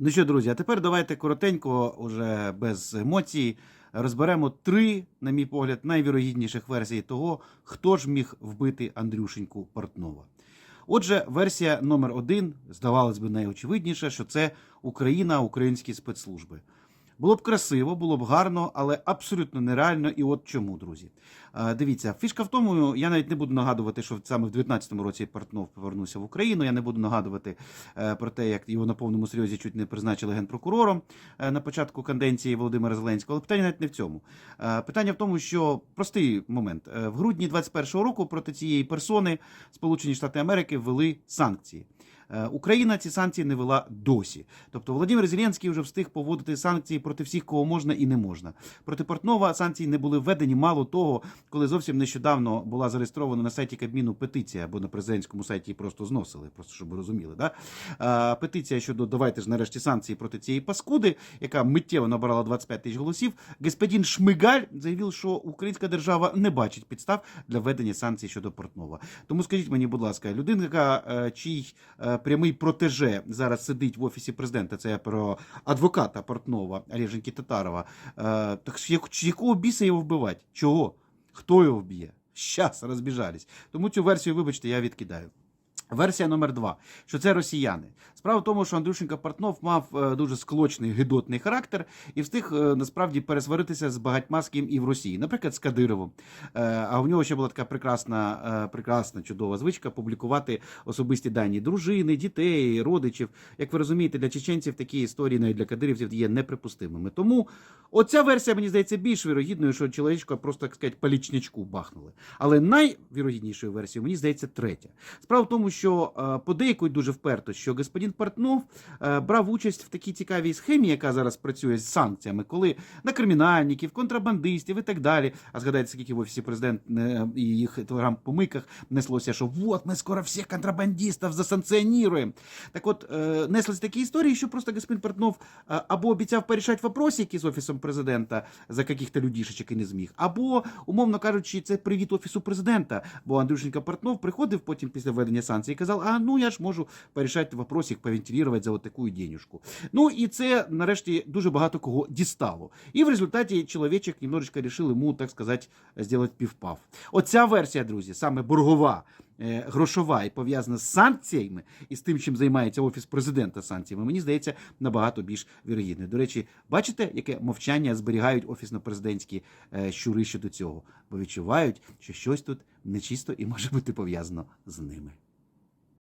Ну що, друзі, а тепер давайте коротенько, уже без емоцій, розберемо три, на мій погляд, найвірогідніших версії того, хто ж міг вбити Андрюшеньку Портнова. Отже, версія номер один, здавалось би, найочевидніша, що це Україна, українські спецслужби. Було б красиво, було б гарно, але абсолютно нереально. І от чому, друзі. Дивіться, фішка в тому, я навіть не буду нагадувати, що саме в 19-му році Портнов повернувся в Україну. Я не буду нагадувати е, про те, як його на повному серйозі чуть не призначили генпрокурором е, на початку канденції Володимира Зеленського. Але питання навіть не в цьому. Е, Питання в тому, що простий момент в грудні 21-го року проти цієї персони Сполучені Штати Америки ввели санкції. Е, Україна ці санкції не вела досі. Тобто Володимир Зеленський вже встиг поводити санкції проти всіх, кого можна і не можна. Проти Портнова санкції не були введені. Мало того, коли зовсім нещодавно була зареєстрована на сайті Кабміну петиція, або на президентському сайті її просто зносили, просто щоб ви розуміли. Да? Е, Петиція щодо давайте ж нарешті санкції проти цієї паскуди, яка миттєво набрала 25 тисяч голосів. Господин Шмигаль заявив, що українська держава не бачить підстав для введення санкцій щодо Портнова. Тому скажіть мені, будь ласка, людина, яка е, чий прямий протеже зараз сидить в офісі президента, це я про адвоката Портнова Олеженьки Татарова. Е, так якого біса його вбивати? Чого? Хто його вб'є? Щас розбіжались. Тому цю версію, вибачте, я відкидаю. Версія номер два, що це росіяни. Справа в тому, що Андрюшенко Портнов мав е, дуже склочний гидотний характер і встиг е, насправді пересваритися з багатьма з ким і в Росії, наприклад, з Кадировим. Е, А в нього ще була така прекрасна, прекрасна чудова звичка публікувати особисті дані дружини, дітей, родичів. Як ви розумієте, для чеченців такі історії навіть для кадирівців є неприпустимими. Тому оця версія мені здається більш вірогідною, що чоловічка просто так сказати полічничку бахнули. Але найвірогіднішою версією мені здається третя. Справа в тому, що е, подейкують дуже вперто, що господин Портнов е, брав участь в такій цікавій схемі, яка зараз працює з санкціями, коли на кримінальників, контрабандистів і так далі. А згадайте, скільки в офісі президент е, і їх телеграм-помийках неслося, що от ми скоро всіх контрабандистів засанкціонуємо. Так от неслись такі історії, що просто господин Портнов або обіцяв порішати вопросики з офісом президента за каких-то людішечок і не зміг, або, умовно кажучи, це привіт офісу президента. Бо Андрюшенька Портнов приходив потім після введення санкцій і казав: а ну я ж можу порішати вопросик, повентилювати за таку денюжку. Ну і це нарешті дуже багато кого дістало. І в результаті чоловічок немножечко рішив йому, так сказати, зробити півпав. Оця версія, друзі, саме боргова. е, Грошова і пов'язана з санкціями і з тим, чим займається офіс президента санкціями, мені здається, набагато більш вірогідною. До речі, бачите, яке мовчання зберігають офісно-президентські е, щури щодо цього, бо відчувають, що щось тут нечисто і може бути пов'язано з ними.